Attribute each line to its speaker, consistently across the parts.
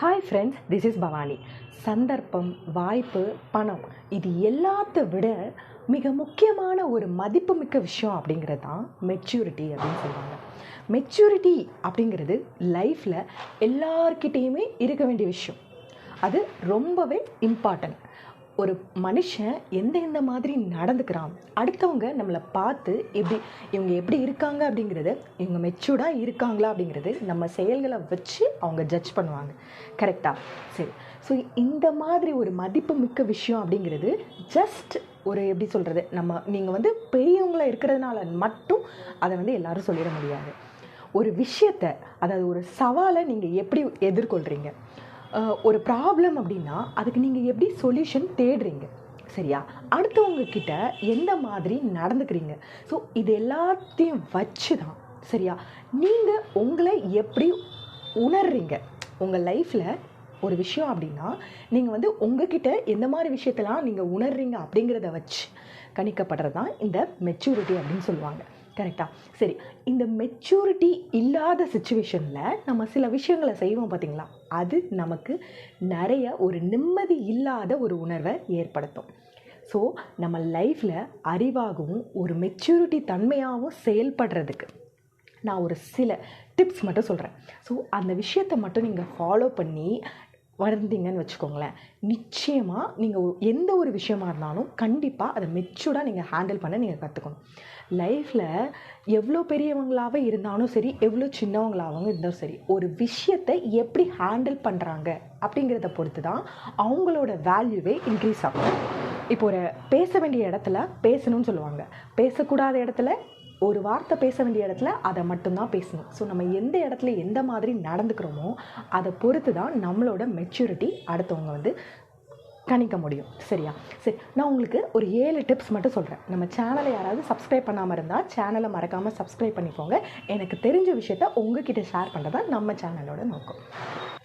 Speaker 1: Hi friends this is Bhavani சந்தர்ப்பம் வாய்ப்பு பணம் இது எல்லாத்த விட மிக முக்கியமான ஒரு மதிப்புமிக்க விஷயம் அப்படிங்கிறது தான் மெச்சூரிட்டி அப்படின்னு சொல்லுவாங்க. மெச்சூரிட்டி அப்படிங்கிறது லைஃப்பில் எல்லார்கிட்டேயுமே இருக்க வேண்டிய விஷயம். அது ரொம்பவே இம்பார்ட்டன்ட் ஒரு மனுஷன் எந்த எந்த மாதிரி நடந்துக்கிறான் அடுத்தவங்க நம்மளை பார்த்து எப்படி இவங்க எப்படி இருக்காங்க அப்படிங்கிறது இவங்க மெச்சூர்டாக இருக்காங்களா அப்படிங்கிறது நம்ம செயல்களை வச்சு அவங்க ஜட்ஜ் பண்ணுவாங்க. கரெக்டாக சரி. ஸோ இந்த மாதிரி ஒரு மதிப்பு மிக்க விஷயம் அப்படிங்கிறது ஜஸ்ட் ஒரு எப்படி சொல்கிறது நம்ம நீங்கள் வந்து பெரியவங்கள இருக்கிறதுனால மட்டும் அதை வந்து எல்லாரும் சொல்லிட முடியாது. ஒரு விஷயத்தை அதாவது ஒரு சவாலை நீங்கள் எப்படி எதிர்கொள்கிறீங்க ஒரு ப்ராப்ளம் அப்படின்னா அதுக்கு நீங்கள் எப்படி சொல்யூஷன் தேடுறீங்க? சரியா? அடுத்தவங்க கிட்ட எந்த மாதிரி நடந்துக்கிறீங்க? ஸோ இது எல்லாத்தையும் வச்சு தான் சரியா? நீங்கள் உங்களை எப்படி உணர்றீங்க? உங்கள் லைஃப்பில் ஒரு விஷயம் அப்படின்னா நீங்கள் வந்து உங்ககிட்ட எந்த மாதிரி விஷயத்தெல்லாம் நீங்கள் உணர்றீங்க அப்படிங்கிறத வச்சு கணிக்கப்படுறது தான் இந்த மெச்சூரிட்டி அப்படின்னு சொல்லுவாங்க. கரெக்டாக சரி இந்த மெச்சூரிட்டி இல்லாத சுச்சுவேஷனில் நம்ம சில விஷயங்களை செய்வோம் பார்த்தீங்களா அது நமக்கு நிறைய ஒரு நிம்மதி இல்லாத ஒரு உணர்வை ஏற்படுத்தும். ஸோ நம்ம லைஃப்பில் அறிவாகவும் ஒரு மெச்சூரிட்டி தன்மையாகவும் செயல்படுறதுக்கு நான் ஒரு சில டிப்ஸ் மட்டும் சொல்கிறேன் ஸோ அந்த விஷயத்தை மட்டும் நீங்கள் ஃபாலோ பண்ணி வளர்ந்தீங்கன்னு வச்சுக்கோங்களேன். நிச்சயமாக நீங்கள் எந்த ஒரு விஷயமா இருந்தாலும் கண்டிப்பாக அதை மெச்சூர்டாக நீங்கள் ஹேண்டில் பண்ண நீங்கள் கற்றுக்கணும் லைஃப்பில் எவ்வளோ பெரியவங்களாகவே இருந்தாலும் சரி எவ்வளோ சின்னவங்களாகவும் இருந்தாலும் சரி ஒரு விஷயத்தை எப்படி ஹேண்டில் பண்ணுறாங்க அப்படிங்கிறத பொறுத்து தான் அவங்களோட வேல்யூவே இன்க்ரீஸ் ஆகும். இப்போ ஒரு பேச வேண்டிய இடத்துல பேசணும்னு சொல்லுவாங்க. பேசக்கூடாத இடத்துல ஒரு வார்த்தை பேச வேண்டிய இடத்துல அதை மட்டும்தான் பேசணும். ஸோ நம்ம எந்த இடத்துல எந்த மாதிரி நடந்துக்கிறோமோ அதை பொறுத்து தான் நம்மளோட மெச்சூரிட்டி அடுத்தவங்க வந்து கணிக்க முடியும். சரியா? சரி நான் உங்களுக்கு ஒரு ஏழு டிப்ஸ் மட்டும் சொல்கிறேன் நம்ம சேனலை யாராவது சப்ஸ்கிரைப் பண்ணாமல் இருந்தால் சேனலை மறக்காமல் சப்ஸ்கிரைப் பண்ணிக்கோங்க. எனக்கு தெரிஞ்ச விஷயத்த உங்ககிட்ட ஷேர் பண்ணுறது தான் நம்ம சேனலோட நோக்கம்.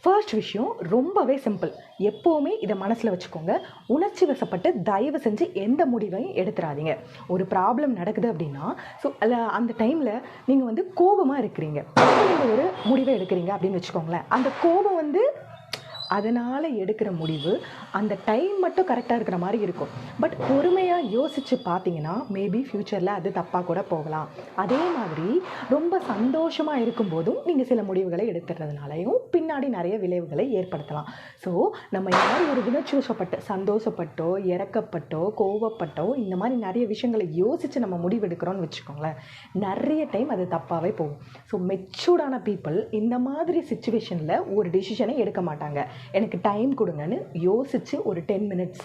Speaker 1: ஃபர்ஸ்ட் விஷயம் ரொம்பவே சிம்பிள் எப்போவுமே இதை மனசில் வச்சுக்கோங்க. உணர்ச்சி வசப்பட்டு தயவு செஞ்சு எந்த முடிவையும் எடுத்துடாதீங்க ஒரு ப்ராப்ளம் நடக்குது அப்படின்னா ஸோ அந்த டைமில் நீங்கள் வந்து கோபமாக இருக்கிறீங்க. நீங்கள் ஒரு முடிவை எடுக்கிறீங்க அப்படின்னு வச்சுக்கோங்களேன். அந்த கோபம் வந்து அதனால் எடுக்கிற முடிவு அந்த டைம் மட்டும் கரெக்டாக இருக்கிற மாதிரி இருக்கும். பட் பொறுமையாக யோசித்து பார்த்தீங்கன்னா மேபி ஃப்யூச்சரில் அது தப்பாக கூட போகலாம். அதே மாதிரி ரொம்ப சந்தோஷமாக இருக்கும்போதும் நீங்கள் சில முடிவுகளை எடுத்துறதுனாலையும் பின்னாடி நிறைய விளைவுகளை ஏற்படுத்தலாம். ஸோ நம்ம யார் ஒரு உணர்ச்சிவசப்பட்டு சந்தோஷப்பட்டோ இறக்கப்பட்டோ கோவப்பட்டோ இந்த மாதிரி நிறைய விஷயங்களை யோசித்து நம்ம முடிவெடுக்கிறோன்னு வச்சுக்கோங்களேன். நிறைய டைம் அது தப்பாகவே போகும். ஸோ மெச்சூர்டான பீப்புள் இந்த மாதிரி சுச்சுவேஷனில் ஒரு டிசிஷனை எடுக்க மாட்டாங்க. எனக்கு டைம் கொடுங்கன்னு யோசித்து ஒரு டென் மினிட்ஸ்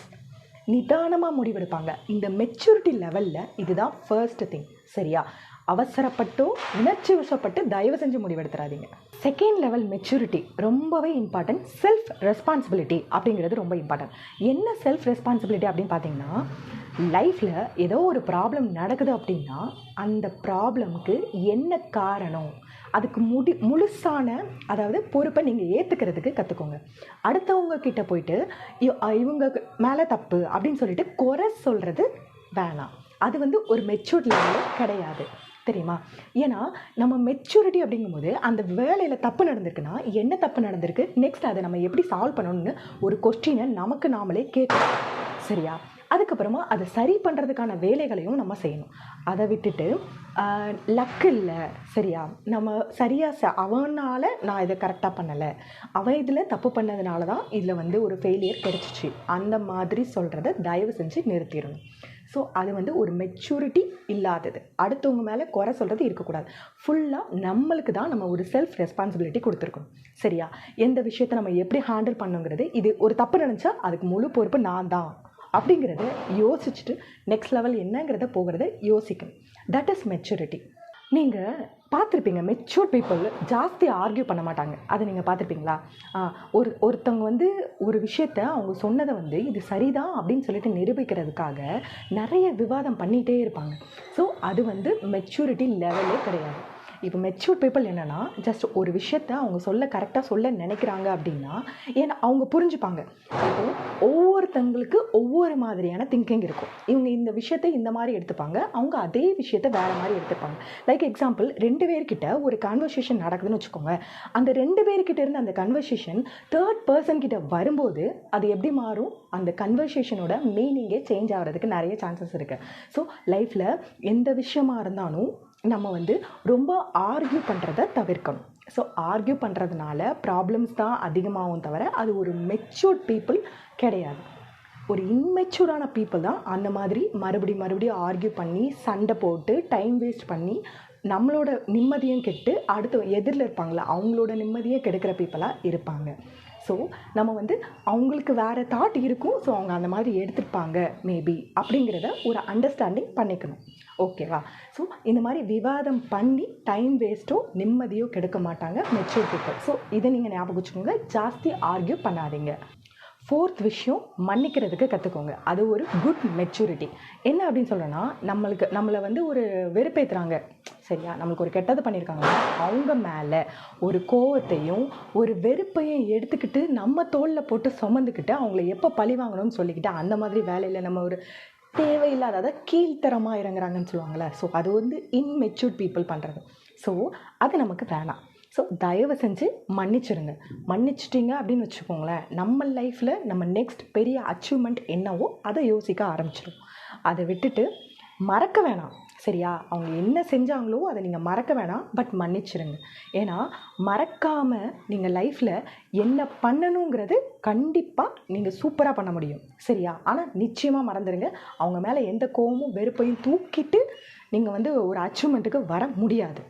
Speaker 1: நிதானமாக முடிவெடுப்பாங்க. இந்த மெச்சூரிட்டி லெவலில் இதுதான் ஃபர்ஸ்ட் திங் சரியா? அவசரப்பட்டோ உணர்ச்சி வசப்பட்டு தயவு செஞ்சு முடிவெடுத்துறாதீங்க. செகண்ட் லெவல் மெச்சூரிட்டி ரொம்பவே இம்பார்ட்டன்ட் செல்ஃப் ரெஸ்பான்சிபிலிட்டி அப்படிங்கிறது ரொம்ப இம்பார்ட்டன்ட் என்ன செல்ஃப் ரெஸ்பான்சிபிலிட்டி அப்படின்னு பார்த்தீங்கன்னா லைஃப்பில் ஏதோ ஒரு ப்ராப்ளம் நடக்குது அப்படின்னா அந்த ப்ராப்ளம்க்கு என்ன காரணம்? அதுக்கு முடி முழுசான அதாவது பொறுப்பை நீங்கள் ஏற்றுக்கிறதுக்கு கற்றுக்கோங்க அடுத்தவங்க கிட்ட போயிட்டு இவங்க மேலே தப்பு அப்படின்னு சொல்லிட்டு குறை சொல்கிறது வேணாம். அது வந்து ஒரு மெச்சூர்ட் லெவலில் கிடையாது. தெரியுமா? ஏன்னா நம்ம மெச்சூரிட்டி அப்படிங்கும்போது அந்த வேலையில் தப்பு நடந்திருக்குன்னா என்ன தப்பு நடந்திருக்கு? நெக்ஸ்ட் அதை நம்ம எப்படி சால்வ் பண்ணணும்னு ஒரு கொஸ்டினை நமக்கு நாமளே கேட்கணும். சரியா? அதுக்கப்புறமா அதை சரி பண்ணுறதுக்கான வேலைகளையும் நம்ம செய்யணும். அதை விட்டுட்டு லக் இல்லை சரியா? நம்ம சரியாக ச அவனால் நான் இதை கரெக்டாக பண்ணலை. அவன் இதில் தப்பு பண்ணதுனால தான் இதில் வந்து ஒரு ஃபெயிலியர் கிடச்சிச்சு. அந்த மாதிரி சொல்கிறத தயவு செஞ்சு நிறுத்திடணும். ஸோ அது வந்து ஒரு மெச்சூரிட்டி இல்லாதது. அடுத்தவங்க மேலே குறை சொல்கிறது இருக்கக்கூடாது. ஃபுல்லாக நம்மளுக்கு தான் நம்ம ஒரு செல்ஃப் ரெஸ்பான்சிபிலிட்டி கொடுத்துருக்கணும். சரியா? எந்த விஷயத்தை நம்ம எப்படி ஹேண்டில் பண்ணுங்கிறது இது ஒரு தப்பு நினச்சா அதுக்கு முழு பொறுப்பு நான் தான். அப்படிங்கிறத யோசிச்சுட்டு நெக்ஸ்ட் லெவல் என்னங்கிறத போகிறத யோசிக்கணும். தட் இஸ் மெச்சூரிட்டி நீங்கள் பார்த்துருப்பீங்க மெச்சூர் பீப்புள் ஜாஸ்தி ஆர்கியூ பண்ண மாட்டாங்க. அதை நீங்கள் பார்த்துருப்பீங்களா? ஆ, ஒரு ஒருத்தவங்க வந்து ஒரு விஷயத்த அவங்க சொன்னதை வந்து இது சரிதான் அப்படின்னு சொல்லிட்டு நிரூபிக்கிறதுக்காக நிறைய விவாதம் பண்ணிகிட்டே இருப்பாங்க. ஸோ அது வந்து மெச்சூரிட்டி லெவலே கிடையாது. இப்போ மெச்சூர் பீப்புள் என்னென்னா ஜஸ்ட் ஒரு விஷயத்த அவங்க சொல்ல கரெக்டாக சொல்ல நினைக்கிறாங்க அப்படின்னா ஏன்னா அவங்க புரிஞ்சுப்பாங்க. இப்போ ஒவ்வொருத்தங்களுக்கு ஒவ்வொரு மாதிரியான திங்கிங் இருக்கும். இவங்க இந்த விஷயத்தை இந்த மாதிரி எடுத்துப்பாங்க அவங்க அதே விஷயத்த வேறு மாதிரி எடுத்துப்பாங்க. லைக் எக்ஸாம்பிள் ரெண்டு பேர்கிட்ட ஒரு கான்வர்சேஷன் நடக்குதுன்னு வச்சுக்கோங்க. அந்த ரெண்டு பேர்கிட்ட இருந்து அந்த கன்வர்சேஷன் தேர்ட் பர்சன் கிட்ட வரும்போது அது எப்படி மாறும்? அந்த கன்வர்சேஷனோட மீனிங்கே சேஞ்ச் ஆகிறதுக்கு நிறைய சான்சஸ் இருக்குது ஸோ லைஃப்பில் எந்த விஷயமா இருந்தாலும் நம்ம வந்து ரொம்ப ஆர்கியூ பண்ணுறத தவிர்க்கணும். ஸோ ஆர்கியூ பண்ணுறதுனால ப்ராப்ளம்ஸ் தான் அதிகமாகும் தவிர அது ஒரு மெச்சூர்ட் பீப்புள் கிடையாது. ஒரு இம்மெச்சூரான பீப்புள் தான் அந்த மாதிரி மறுபடியும் மறுபடியும் ஆர்கியூ பண்ணி சண்டை போட்டு டைம் வேஸ்ட் பண்ணி நம்மளோட நிம்மதியும் கெட்டு அடுத்து எதிரில் இருப்பாங்களா அவங்களோட நிம்மதியை கெடுக்கிற பீப்புளாக இருப்பாங்க. ஸோ நம்ம வந்து அவங்களுக்கு வேறு தாட் இருக்கும் ஸோ அவங்க அந்த மாதிரி எடுத்துருப்பாங்க மேபி அப்படிங்கிறத ஒரு அண்டர்ஸ்டாண்டிங் பண்ணிக்கணும். ஓகேவா? ஸோ இந்த மாதிரி விவாதம் பண்ணி டைம் வேஸ்ட்டோ நிம்மதியோ கெடுக்க மாட்டாங்க மெச்சூர் பீப்புள் ஸோ இதை நீங்கள் ஞாபகம் வச்சுக்கோங்க. ஜாஸ்தி ஆர்கியூ பண்ணாதீங்க. ஃபோர்த் விஷயம் மன்னிக்கிறதுக்கு கற்றுக்கோங்க அது ஒரு குட் மெச்சூரிட்டி என்ன அப்படின்னு சொல்கிறேன்னா நம்மளுக்கு நம்மளை வந்து ஒரு வெறுப்பேற்றுறாங்க சரியா? நம்மளுக்கு ஒரு கெட்டது பண்ணியிருக்காங்க. அவங்க மேலே ஒரு கோவத்தையும் ஒரு வெறுப்பையும் எடுத்துக்கிட்டு நம்ம தோளில் போட்டு சுமந்துக்கிட்டு அவங்கள எப்போ பழி வாங்கணும்னு சொல்லிக்கிட்டு அந்த மாதிரி வேலையில் நம்ம ஒரு தேவையில்லாத அதை கீழ்த்தரமாக இறங்குறாங்கன்னு சொல்லுவாங்கள்ல ஸோ அது வந்து இன்மெச்சூர்ட் பீப்புள் பண்ணுறது ஸோ அது நமக்கு வேணாம். ஸோ தயவு செஞ்சு மன்னிச்சிருங்க. மன்னிச்சிட்டிங்க அப்படின்னு வச்சுக்கோங்களேன் நம்ம லைஃப்பில் நம்ம நெக்ஸ்ட் பெரிய அச்சீவ்மெண்ட் என்னவோ அதை யோசிக்க ஆரம்பிச்சிடும் அதை விட்டுட்டு மறக்க வேணாம். சரியா? அவங்க என்ன செஞ்சாங்களோ அதை நீங்கள் மறக்க வேணாம் பட் மன்னிச்சிருங்க. ஏன்னா மறக்காமல் நீங்கள் லைஃப்பில் என்ன பண்ணணுங்கிறது கண்டிப்பாக நீங்கள் சூப்பராக பண்ண முடியும். சரியா? ஆனால் நிச்சயமாக மறந்துடுங்க அவங்க மேலே எந்த கோவமும் வெறுப்பையும் தூக்கிட்டு நீங்கள் வந்து ஒரு அச்சீவ்மெண்ட்டுக்கு வர முடியாது.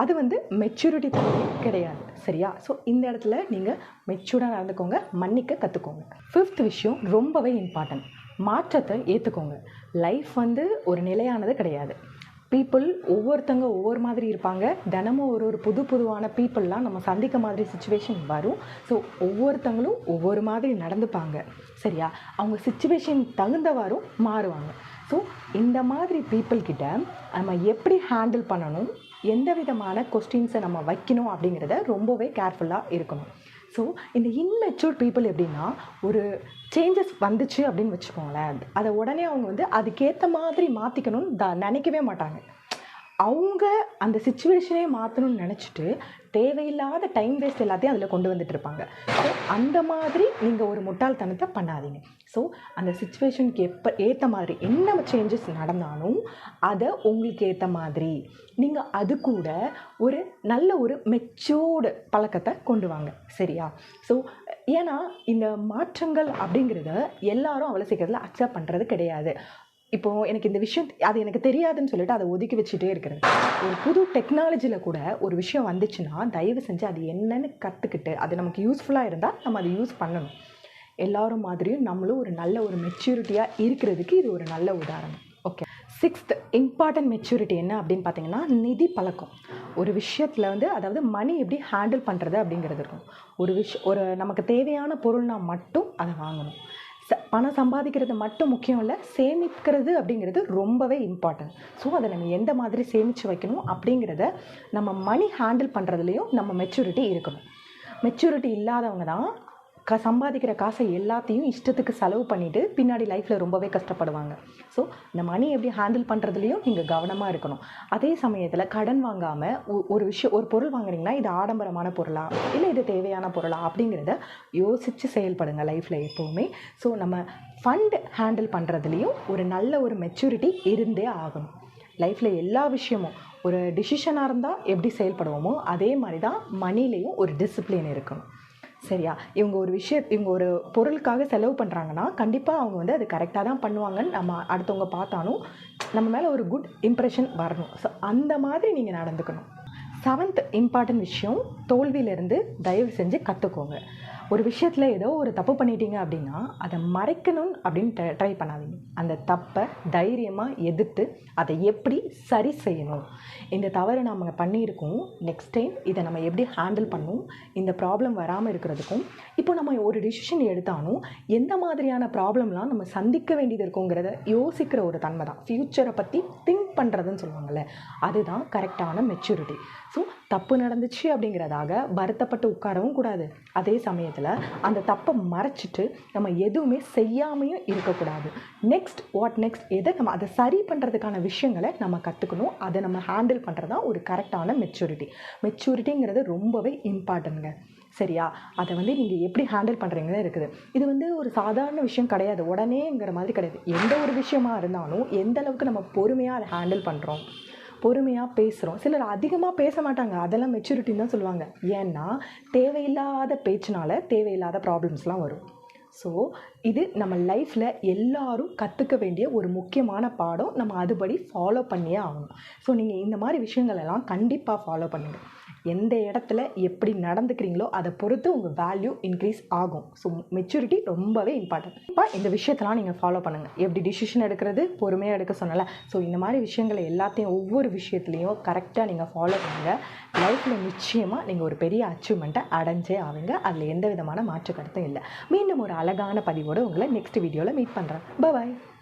Speaker 1: அது வந்து மெச்சூரிட்டி தகுதி கிடையாது. சரியா? ஸோ இந்த இடத்துல நீங்கள் மெச்சூர்டாக நடந்துக்கோங்க. மன்னிக்க கற்றுக்கோங்க ஃபிஃப்த் விஷயம் ரொம்பவே இம்பார்ட்டன்ட் மாற்றத்தை ஏற்றுக்கோங்க லைஃப் வந்து ஒரு நிலையானது கிடையாது. பீப்புள் ஒவ்வொருத்தங்க ஒவ்வொரு மாதிரி இருப்பாங்க. தினமும் ஒரு ஒரு புது புதுவான பீப்புளெலாம் நம்ம சந்திக்க மாதிரி சுச்சுவேஷன் வரும். ஸோ ஒவ்வொருத்தங்களும் ஒவ்வொரு மாதிரி நடந்துப்பாங்க. சரியா? அவங்க சுச்சுவேஷன் தகுந்தவாறும் மாறுவாங்க. ஸோ இந்த மாதிரி பீப்புள் கிட்ட நம்ம எப்படி ஹேண்டில் பண்ணணும்? எந்த விதமான கொஸ்டின்ஸை நம்ம வைக்கணும் அப்படிங்கிறத ரொம்பவே கேர்ஃபுல்லாக இருக்கணும். ஸோ இந்த இன்மெச்சூர் பீப்புள் எப்படின்னா ஒரு சேஞ்சஸ் வந்துச்சு அப்படின்னு வச்சுக்கோங்களேன். அதை உடனே அவங்க வந்து அதுக்கேற்ற மாதிரி மாற்றிக்கணும்னு த நினைக்கவே மாட்டாங்க. அவங்க அந்த சுச்சுவேஷனே மாற்றணும்னு நினச்சிட்டு தேவையில்லாத டைம் வேஸ்ட் எல்லாத்தையும் அதில் கொண்டு வந்துட்டு இருப்பாங்க. ஸோ அந்த மாதிரி நீங்கள் ஒரு முட்டாள்தனத்தை பண்ணாதீங்க. ஸோ அந்த சுச்சுவேஷனுக்கு எப்போ ஏற்ற மாதிரி என்ன சேஞ்சஸ் நடந்தாலும் அதை உங்களுக்கு ஏற்ற மாதிரி. நீங்கள் அது கூட ஒரு நல்ல ஒரு மெச்சூர்டு பழக்கத்தை கொண்டு வாங்க. சரியா? ஸோ ஏன்னா இந்த மாற்றங்கள் அப்படிங்கிறத எல்லாரும் அவ்வளோ சீக்கிரத்தில் அக்செப்ட் பண்ணுறது கிடையாது. இப்போது எனக்கு இந்த விஷயம் அது எனக்கு தெரியாதுன்னு சொல்லிட்டு அதை ஒதுக்கி வச்சுட்டே இருக்கிறது. ஒரு புது டெக்னாலஜியில் கூட ஒரு விஷயம் வந்துச்சுன்னா தயவு செஞ்சு அது என்னன்னு கற்றுக்கிட்டு அது நமக்கு யூஸ்ஃபுல்லாக இருந்தால் நம்ம அதை யூஸ் பண்ணணும். எல்லாரும் மாதிரியும் நம்மளும் ஒரு நல்ல ஒரு மெச்சூரிட்டியாக இருக்கிறதுக்கு இது ஒரு நல்ல உதாரணம். ஓகே சிக்ஸ்த் இம்பார்ட்டன்ட் மெச்சூரிட்டி என்ன அப்படின்னு பார்த்தீங்கன்னா நிதி பழக்கம். ஒரு விஷயத்தில் வந்து அதாவது மணி எப்படி ஹேண்டில் பண்ணுறது அப்படிங்கிறது இருக்கும். ஒரு விஷ் ஒரு நமக்கு தேவையான பொருள்னால் மட்டும் அதை வாங்கணும். ச பணம் சம்பாதிக்கிறது மட்டும் முக்கியம் இல்லை சேமிக்கிறது அப்படிங்கிறது ரொம்பவே இம்பார்ட்டன்ட் ஸோ அதை நம்ம எந்த மாதிரி சேமித்து வைக்கணும் அப்படிங்கிறத நம்ம மணி ஹேண்டில் பண்ணுறதுலையும் நம்ம மெச்சூரிட்டி இருக்கணும். மெச்சூரிட்டி இல்லாதவங்க தான் க சம்பாதிக்கிற காசை எல்லாத்தையும் இஷ்டத்துக்கு செலவு பண்ணிவிட்டு பின்னாடி லைஃப்பில் ரொம்பவே கஷ்டப்படுவாங்க. ஸோ இந்த மணி எப்படி ஹேண்டில் பண்ணுறதுலையும் நீங்கள் கவனமாக இருக்கணும். அதே சமயத்தில் கடன் வாங்காமல் ஒரு விஷயம் ஒரு பொருள் வாங்குறீங்கன்னா இது ஆடம்பரமான பொருளா? இல்லை இது தேவையான பொருளா? அப்படிங்கிறத யோசித்து செயல்படுங்க லைஃப்பில் எப்போவுமே. ஸோ நம்ம ஃபண்ட் ஹேண்டில் பண்ணுறதுலையும் ஒரு நல்ல ஒரு மெச்சூரிட்டி இருந்தே ஆகணும். லைஃப்பில் எல்லா விஷயமும் ஒரு டிசிஷனாக இருந்தால் எப்படி செயல்படுவோமோ அதே மாதிரி தான் மணிலேயும் ஒரு டிசிப்ளின் இருக்கணும். சரியா? இவங்க ஒரு விஷயம் இவங்க ஒரு பொருளுக்காக செலவு பண்ணுறாங்கன்னா கண்டிப்பாக அவங்க வந்து அது கரெக்டாக தான் பண்ணுவாங்கன்னு நம்ம அடுத்தவங்க பார்த்தாலும் நம்ம மேலே ஒரு குட் இம்ப்ரெஷன் வரணும். ஸோ அந்த மாதிரி நீங்கள் நடந்துக்கணும். செவன்த் இம்பார்ட்டன்ட் விஷயம் தோல்வியிலேருந்து தயவு செஞ்சு கற்றுக்கோங்க ஒரு விஷயத்தில் ஏதோ ஒரு தப்பு பண்ணிட்டீங்க அப்படின்னா அதை மறைக்கணும் அப்படின்னு ட்ரை ட்ரை பண்ணாதீங்க. அந்த தப்பை தைரியமாக எதிர்த்து அதை எப்படி சரி செய்யணும்? இந்த தவறு நம்ம பண்ணியிருக்கோம். நெக்ஸ்ட் டைம் இதை நம்ம எப்படி ஹேண்டில் பண்ணணும் இந்த ப்ராப்ளம் வராமல் இருக்கிறதுக்கும் இப்போ நம்ம ஒரு டிசிஷன் எடுத்தாலும் எந்த மாதிரியான ப்ராப்ளம்லாம் நம்ம சந்திக்க வேண்டியது இருக்குங்கிறத யோசிக்கிற ஒரு தன்மை தான். ஃப்யூச்சரை பற்றி திங்க் பண்ணுறதுன்னு சொல்லுவாங்கள்ல அதுதான் கரெக்டான மெச்சூரிட்டி ஸோ தப்பு நடந்துச்சு அப்படிங்கிறதாக வருத்தப்பட்டு உட்காரவும் கூடாது. அதே சமயத்தில் அந்த தப்பை மறைச்சிட்டு நம்ம எதுவுமே செய்யாமையும் இருக்கக்கூடாது. நெக்ஸ்ட் வாட் நெக்ஸ்ட் எதை நம்ம அதை சரி பண்ணுறதுக்கான விஷயங்களை நம்ம கற்றுக்கணும் அதை நம்ம ஹேண்டில் பண்ணுறது தான் ஒரு கரெக்டான மெச்சூரிட்டி மெச்சூரிட்டிங்கிறது ரொம்பவே இம்பார்ட்டன்ட்ங்க சரியா? அதை வந்து நீங்கள் எப்படி ஹேண்டில் பண்ணுறீங்கன்னு இருக்குது. இது வந்து ஒரு சாதாரண விஷயம் கிடையாது. உடனேங்கிற மாதிரி கிடையாது. எந்த ஒரு விஷயமா இருந்தாலும் எந்த அளவுக்கு நம்ம பொறுமையாக அதை ஹேண்டில் பண்ணுறோம் பொறுமையாக பேசுகிறோம் சிலர் அதிகமாக பேச மாட்டாங்க. அதெல்லாம் மெச்சூரிட்டின்னு தான் சொல்லுவாங்க. ஏன்னா தேவையில்லாத பேச்சினால தேவையில்லாத ப்ராப்ளம்ஸ்லாம் வரும். ஸோ இது நம்ம லைஃப்பில் எல்லாரும் கற்றுக்க வேண்டிய ஒரு முக்கியமான பாடம். நம்ம அதுபடி ஃபாலோ பண்ணியே ஆகணும். ஸோ நீங்கள் இந்த மாதிரி விஷயங்கள் எல்லாம் கண்டிப்பாக ஃபாலோ பண்ணுங்கள் எந்த இடத்துல எப்படி நடந்துக்கிறீங்களோ அதை பொறுத்து உங்கள் வேல்யூ இன்க்ரீஸ் ஆகும். ஸோ மெச்சூரிட்டி ரொம்பவே இம்பார்ட்டன்ட் இப்போ இந்த விஷயத்தெல்லாம் நீங்கள் ஃபாலோ பண்ணுங்கள் எப்படி டிசிஷன் எடுக்கிறது பொறுமையாக எடுக்க சொன்னல ஸோ இந்த மாதிரி விஷயங்களை எல்லாத்தையும் ஒவ்வொரு விஷயத்துலையும் கரெக்டாக நீங்கள் ஃபாலோ பண்ணுங்கள் லைஃப்பில் நிச்சயமாக நீங்கள் ஒரு பெரிய அச்சீவ்மெண்ட்டை அடைஞ்சே ஆவீங்க. அதில் எந்த விதமான மாற்று கருத்தும் இல்லை. மீண்டும் ஒரு அழகான பதிவோடு உங்களை நெக்ஸ்ட் வீடியோவில் மீட் பண்ணுறேன் பாய்